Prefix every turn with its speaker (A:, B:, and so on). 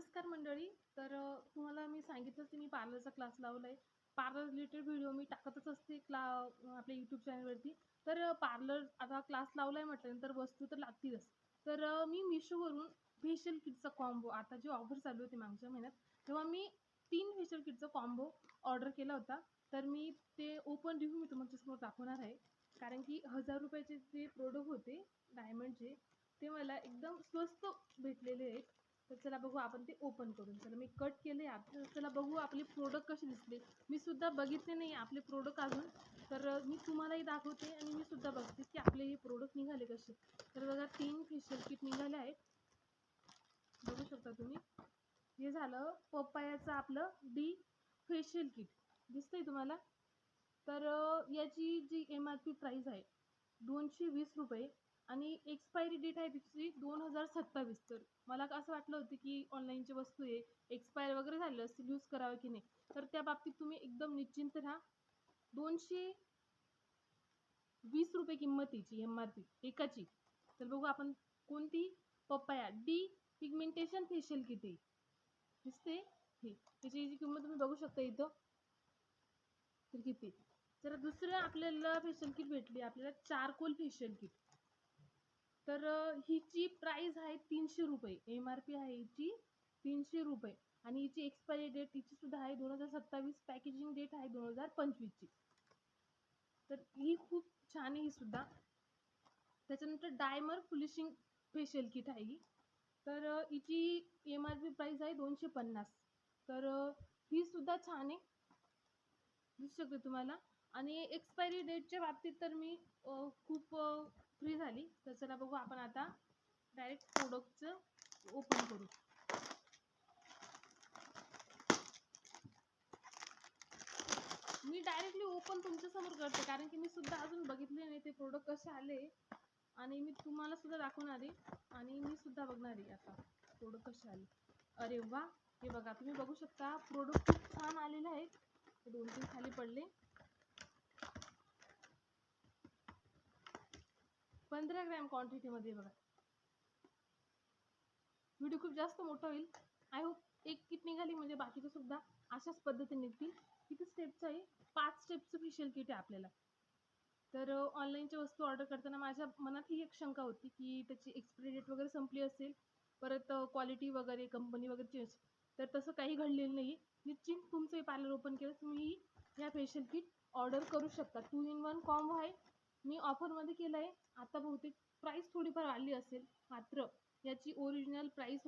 A: नमस्कार मंडळी. तर तुम्हाला मी सांगितलं की मी पार्लरचा क्लास लावला आहे पार्लर रिलेटेड व्हिडिओ मी टाकतच असते क्ला आपल्या यूट्यूब चॅनलवरती. तर पार्लर आता क्लास लावला आहे म्हटल्यानंतर वस्तू तर लागतीलच. तर मी मिशोवरून फेशियल किटचा कॉम्बो आता जे ऑफर चालू होती मागच्या महिन्यात तेव्हा मी तीन फेशियल किटचा कॉम्बो ऑर्डर केला होता. तर मी ते ओपन रिव्ह्यू मी तुमच्यासमोर दाखवणार आहे. कारण की हजार रुपयाचे जे प्रोडक्ट होते डायमंडचे ते मला एकदम स्वस्त भेटलेले आहेत. तर चला बघू आपण ते ओपन करून. चला मी कट केले आता. चला बघू आपले प्रोडक्ट कसे दिसले. मी सुद्धा बघितले नाही आपले प्रोडक्ट अजून. तर मी तुम्हालाही दाखवते आणि मी सुद्धा बघते की आपले हे प्रोडक्ट निघाले कसे. तर बघा तीन फेशियल किट निघाले आहेत. बघू शकता तुम्ही. हे झालं पप्पायाचं आपलं डी फेशियल किट दिसतंय तुम्हाला? तर याची जी एम आर पी प्राईज आहे दोनशे वीस रुपये आणि एक्सपायरी डेट आहे तिची दोन हजार सत्तावीस. तर मला असं वाटलं होतं की ऑनलाईनची वस्तू आहे एक्सपायर वगैरे झालं असतील यूज करावं की नाही? तर त्या बाबतीत तुम्ही एकदम निश्चिंत राहा. दोनशे वीस रुपये किंमत याची एम आर पी एकाची. तर बघू आपण कोणती? पप्पाया डी पिगमेंटेशन फेशियल किती दिसते हे त्याची जी किंमत तुम्ही बघू शकता इथं. तर किती? तर दुसरं आपल्याला फेशियल किट भेटली. आपल्याला चारकोल फेशियल किट तर हिची प्राईज आहे तीनशे रुपये. एम आर पी आहे हिची तीनशे रुपये. आणि हिची एक्सपायरी डेट हिची सुद्धा आहे दोन हजार सत्तावीस. पॅकेजिंग डेट आहे दोन हजार पंचवीसची. तर ही खूप छान आहे ही सुद्धा. त्याच्यानंतर डायमर फुलिशिंग फेशियल किट आहे ही. तर हिची एम आर पी प्राइस आहे दोनशे पन्नास. तर ही सुद्धा छान आहे. दिसू शकते तुम्हाला? आणि एक्सपायरी डेटच्या बाबतीत तर मी खूप फ्री झाली. तर चला बघू आपण आता डायरेक्ट प्रोडक्टचं ओपन करू. मी डायरेक्टली ओपन तुमच्यासमोर करते कारण की मी सुद्धा अजून बघितले नाही ते प्रोडक्ट कसे आले. आणि मी तुम्हाला सुद्धा दाखवणार आहे. आणि मी सुद्धा बघणार आहे आता प्रोडक्ट कसे आले. अरे वा! हे बघा तुम्ही बघू शकता प्रोडक्ट खूप छान आलेले आहेत दोन तीन खाली पडले. पंधरा ग्रॅम क्वांटिटीमध्ये बघा. व्हिडिओ खूप जास्त मोठा होईल. आय होप एक किट निघाली म्हणजे बाकीचे सुद्धा अशाच पद्धतीने निघतील. किती स्टेपचं आहे? पाच स्टेपचं फेशियल किट आहे आपल्याला. तर ऑनलाईनच्या वस्तू ऑर्डर करताना माझ्या मनात ही एक शंका होती की त्याची एक्सपायरी डेट वगैरे संपली असेल परत क्वालिटी वगैरे कंपनी वगैरे चेंज तर तसं काही घडलेलं नाही निश्चित तुमचं हे पार्लर ओपन केलं तुम्ही ह्या फेशियल किट ऑर्डर करू शकता. टू इन वन कॉम्बो आहे. मी ऑफरमध्ये केलं आहे आता बहुतेक प्राईस थोडीफार वाढली असेल मात्र याची ओरिजिनल प्राईस